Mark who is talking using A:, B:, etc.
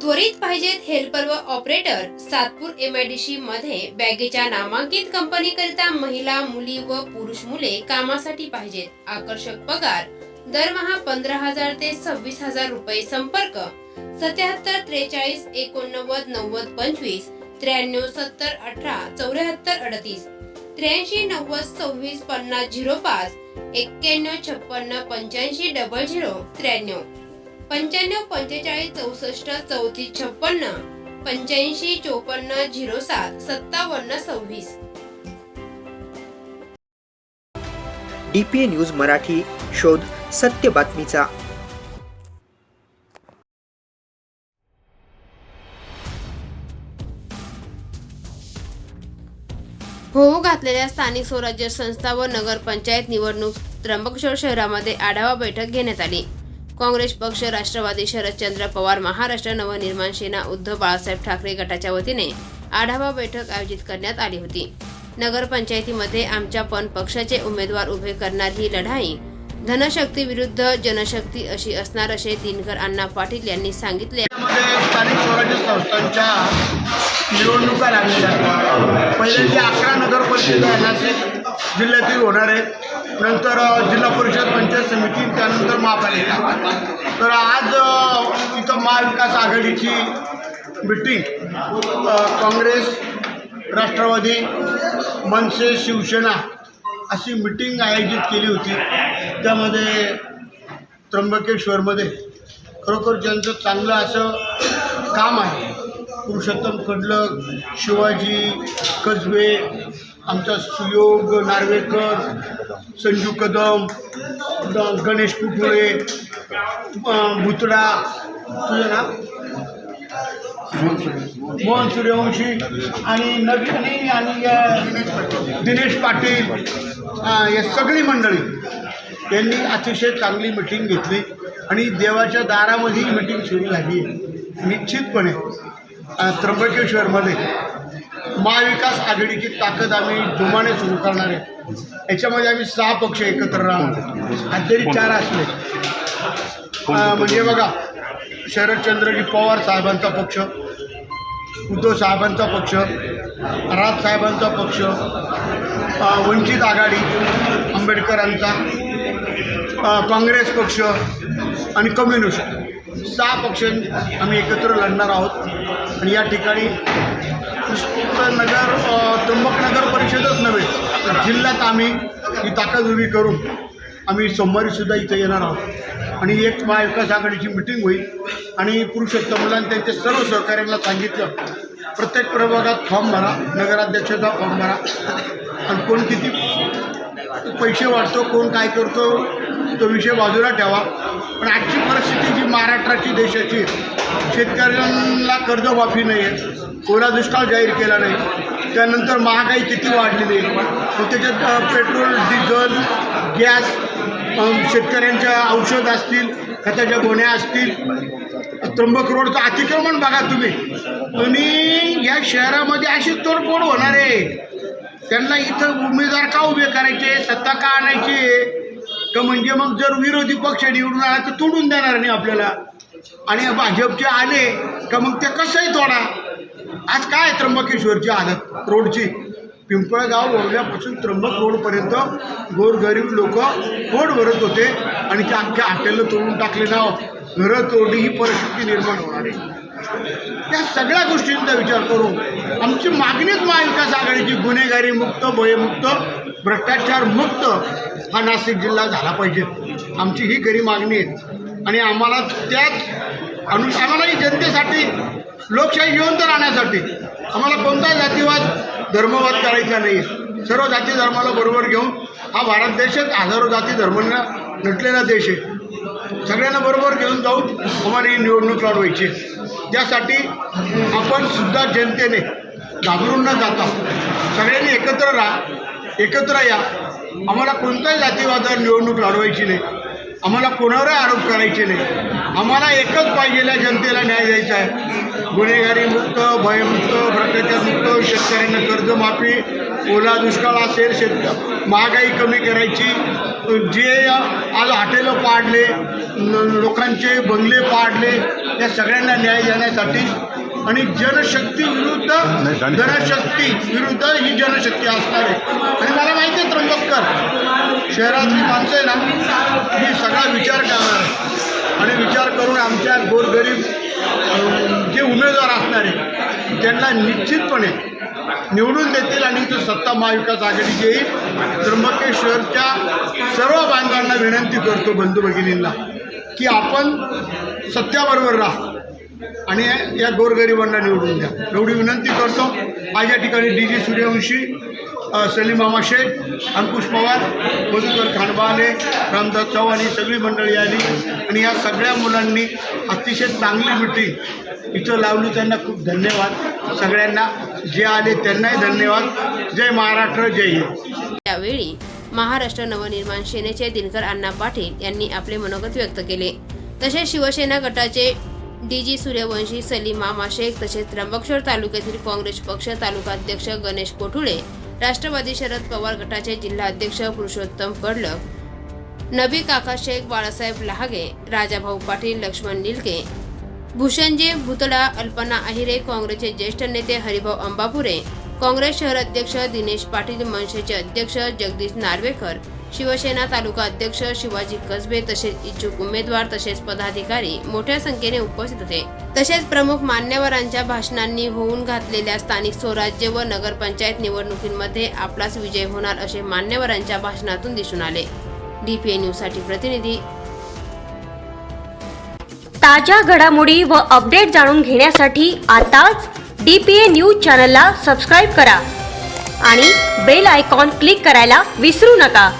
A: त्वरित पाहिजेत हेल्पर व ऑपरेटर सातपूर एमआयडीसी मध्ये बॅगेच्या नामांकित कंपनीकरिता महिला मुली व पुरुष मुले कामासाठी पाहिजेत. आकर्षक पगार दरमहा पंधरा हजार ते सव्वीस हजार रुपये संपर्क सत्याहत्तर त्रेचाळीस एकोणनव्वद नव्वद पंचवीस त्र्याण्णव सत्तर अठरा चौऱ्याहत्तर अडतीस त्र्याऐंशी नव्वद सव्वीस पन्नास झिरो पाच एक्क्याण्णव छप्पन्न पंच्याऐंशी डबल झिरो त्र्याण्णव. पंच्याण्णव पंचेचाळीस चौसष्ट चौतीस छप्पन्न पंच्याऐंशी चोपन्न झिरो सात सत्तावन्न सव्वीस.
B: डीपीए न्यूज मराठी शोध सत्य बातमीचा.
A: होऊ घातलेल्या स्थानिक स्वराज्य संस्था व नगरपंचायत निवडणूक त्र्यंबकेश्वर शहरामध्ये आढावा बैठक घेण्यात आली. काँग्रेस पक्ष राष्ट्रवादी शरदचंद्र पवार महाराष्ट्र नवनिर्माण सेना उद्धव बाळासाहेब ठाकरे गटाच्या वतीने आढावा बैठक आयोजित करण्यात आली होती. नगरपंचायतीमध्ये आमच्या पण पक्षाचे उमेदवार उभे करणार ही लढाई धनशक्ती विरुद्ध जनशक्ती अशी असणार असे दिनकर अण्णा पाटील यांनी सांगितले.
C: स्थानिक स्वराज्य संस्थांच्या निवडणुका लागलेल्या आहेत. अकरा नगर जिल्ह्यातील होणार आहेत नंतर जिल्हा परिषद पंचायत समिती त्यानंतर महापालिका. तर आज इथं महाविकास आघाडीची मिटिंग काँग्रेस राष्ट्रवादी मनसे शिवसेना अशी मिटिंग आयोजित केली होती. त्यामध्ये त्र्यंबकेश्वरमध्ये खरोखर ज्यांचं चांगलं असं काम आहे पुरुषोत्तम कडलक शिवाजी कसबे आमचा सुयोग नार्वेकर संजू कदम गणेश कुटुळे भुतडा तुझं नाव? मोहन सूर्यवंशी आणि नवीन आणि दिनेश पाटील या सगळी मंडळी यांनी अतिशय चांगली मिटिंग घेतली आणि देवाच्या दारामध्ये ही मिटिंग सुरू झाली. निश्चितपणे त्र्यंबकेश्वरमध्ये महाविकास आघाडीची ताकद आम्ही जोमाने सुरू करणार आहे. याच्यामध्ये आम्ही सहा पक्ष एकत्र राहणार आज जरी चार असले. म्हणजे बघा शरदचंद्रजी पवार साहेबांचा पक्ष उद्धव साहेबांचा पक्ष राज साहेबांचा पक्ष वंचित आघाडी आंबेडकरांचा काँग्रेस पक्ष आणि कम्युनिस्ट. सहा पक्ष आम्ही एकत्र लढणार आहोत. आणि या ठिकाणी नगर त्र्यंबकनगर परिषदच नव्हे तर जिल्ह्यात आम्ही ही ताकद उभी करून आम्ही सोमवारीसुद्धा इथं येणार आहोत. आणि एक महाविकास आघाडीची मिटिंग होईल. आणि पुरुषोत्तमला आणि त्यांच्या सर्व सहकाऱ्यांना सांगितलं प्रत्येक प्रभागात फॉर्म भरा नगराध्यक्षाचा फॉर्म भरा. आणि कोण किती पैसे वाढतो कोण काय करतो तो विषय बाजूला ठेवा. पण आजची परिस्थिती जी महाराष्ट्राची देशाची शेतकऱ्यांना कर्जमाफी नाही आहे कोरा दुष्काळ जाहीर केला नाही. त्यानंतर महागाई किती वाढलेली आहे. मग त्याच्यात पेट्रोल डिझेल गॅस शेतकऱ्यांच्या औषध असतील खताच्या गोण्या असतील. त्र्यंबक रोडचं अतिक्रमण बघा तुम्ही. आणि या शहरामध्ये अशी तोडफोड होणार आहे. त्यांना इथं उमेदवार का उभे करायचे? सत्ता का आणायची? का म्हणजे मग जर विरोधी पक्ष निवडून आला तर तोडून देणार नाही आपल्याला. आणि भाजपचे आले का मग ते कसंही तोडा. आज काय त्र्यंबकेश्वरची हालत रोडची. पिंपळगाव ओढल्यापासून त्र्यंबक रोडपर्यंत गोरगरीब लोक पोट भरत होते आणि ते अख्ख्या हॉटेलला तोडून टाकले नाव घरं तोडली ही परिस्थिती निर्माण होणार आहे. त्या सगळ्या गोष्टींचा विचार करून आमची मागणीच महाविकास आघाडीची गुन्हेगारी मुक्त भयमुक्त भ्रष्टाचार मुक्त हा नाशिक जिल्हा झाला पाहिजे. आमची ही खरी मागणी आहे. आणि आम्हाला त्याच अनु आम्हाला ही जनतेसाठी लोकशाही जिवंत राहण्यासाठी. आम्हाला कोणताही जातीवाद धर्मवाद करायचा नाही. सर्व जाती धर्माला बरोबर घेऊन हा भारत देशच हजारो जाती धर्मांना नटलेला देश आहे. सगळ्यांना बरोबर घेऊन जाऊन आम्हाला ही निवडणूक लढवायची आहे. त्यासाठी आपण सुद्धा जनतेने घाबरून न जाता सगळ्यांनी एकत्र राहा एकत्र या. आम्हाला कोणत्याही जातीवादावर निवडणूक लढवायची नाही. आम्हाला कोणावर आरोप करायचे नाही. आम्हाला एकच पाहिजेल्या जनतेला न्याय द्यायचा आहे. गुन्हेगारी मुक्त भयमुक्त भ्रष्टाचार मुक्त शेतकऱ्यांना कर्जमाफी ओला दुष्काळ असेल शेत महागाई कमी करायची जे आज हॉटेलं पाडले लोकांचे बंगले पाडले या सगळ्यांना न्याय देण्यासाठी आणि जनशक्ती विरुद्ध जनशक्ती विरुद्ध ही जनशक्ती असणार आहे. आणि मला माहिती आहे त्र्यंबककर शहरातली माणसं आहे ना ही सगळा विचार करणार आहे. आणि विचार करून आमच्या गोरगरीब जे उमेदवार असणार आहे त्यांना निश्चितपणे निवडून देतील आणि इथं सत्ता महाविकास आघाडीची येईल. त्र्यंबकेश्वरच्या सर्व बांधवांना विनंती करतो बंधू भगिनींना की आपण सत्याबरोबर राहा. आणि या गोरगरिबांना निवडून द्या. एवढी विनंती करतो. आज या ठिकाणी डी जी सूर्यवंशी सलीम मामा शेख अंकुश पवार मधुकर खानबाले रामदास चव्हाण ही सगळी मंडळी आली. आणि या सगळ्या मुलांनी अतिशय चांगली मिटिंग इथं लावली. त्यांना खूप धन्यवाद. सगळ्यांना जे आले त्यांनाही धन्यवाद. जय महाराष्ट्र जय हिंद.
A: यावेळी महाराष्ट्र नवनिर्माण सेनेचे दिनकर अण्णा पाटील यांनी आपले मनोगत व्यक्त केले. तसेच शिवसेना गटाचे डी जी सूर्यवंशी सलीम मामा शेख तसेच त्र्यंबकेश्वर तालुक्यातील काँग्रेस पक्ष तालुकाध्यक्ष गणेश कोठुळे राष्ट्रवादी शरद पवार गटाचे जिल्हाध्यक्ष पुरुषोत्तम कडलक नबी काका शेख बाळासाहेब लहागे राजाभाऊ पाटील लक्ष्मण निलके भूषणजी भुतडा अल्पना आहिरे काँग्रेसचे ज्येष्ठ नेते हरिभाऊ अंबापुरे काँग्रेस शहर अध्यक्ष दिनेश पाटील मनसेचे अध्यक्ष जगदीश नार्वेकर शिवसेना तालुका अध्यक्ष शिवाजी कसबे तसेच इच्छुक उमेदवार तसेच पदाधिकारी मोठ्या संख्येने उपस्थित होते. तसेच प्रमुख मान्यवरांच्या भाषणांनी होऊन घातलेल्या स्थानिक स्वराज्य व नगरपंचायत निवडणुकींमध्ये आपलाच विजय होणार असे मान्यवरांच्या भाषणातून दिसून आले. डीपीए न्यूजसाठी प्रतिनिधी
D: ताज्या घडामोडी व अपडेट जाणून घेण्यासाठी आताच डी पी ए न्यूज चॅनलला सबस्क्राईब करा आणि बेल आयकॉन क्लिक करायला विसरू नका.